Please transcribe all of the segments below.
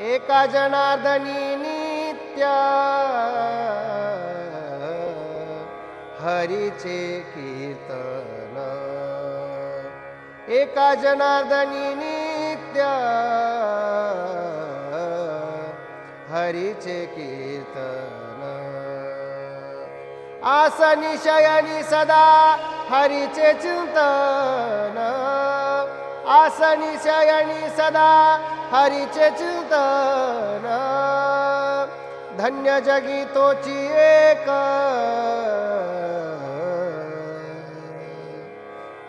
एका जनार्दनी नित्या हरीचे कीर्तन. एका जनार्दनी नित्या हरीचे कीर्तन. आसनी शयनी सदा हरीचे चिंतन. आसनी शयनी सदा हरीचे चिंतन. धन्य जगी तोची एक.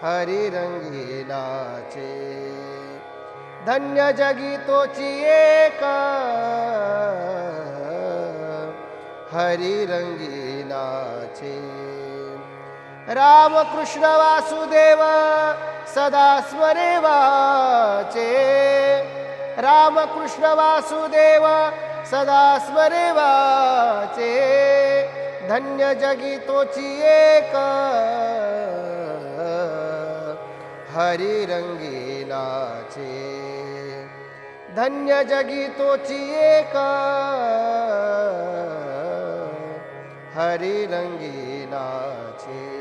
हरी रंगीलाचे धन्य जगी तोची एक. हरी रंगीलाचे राम कृष्ण वासुदेव सदा स्मरे वाचे। राम कृष्ण वासुदेव सदा स्मरे वाचे। धन्य जगी तोची एक। हरी रंगीलाचे धन्य जगी तोची एक। हरी रंगीलाचे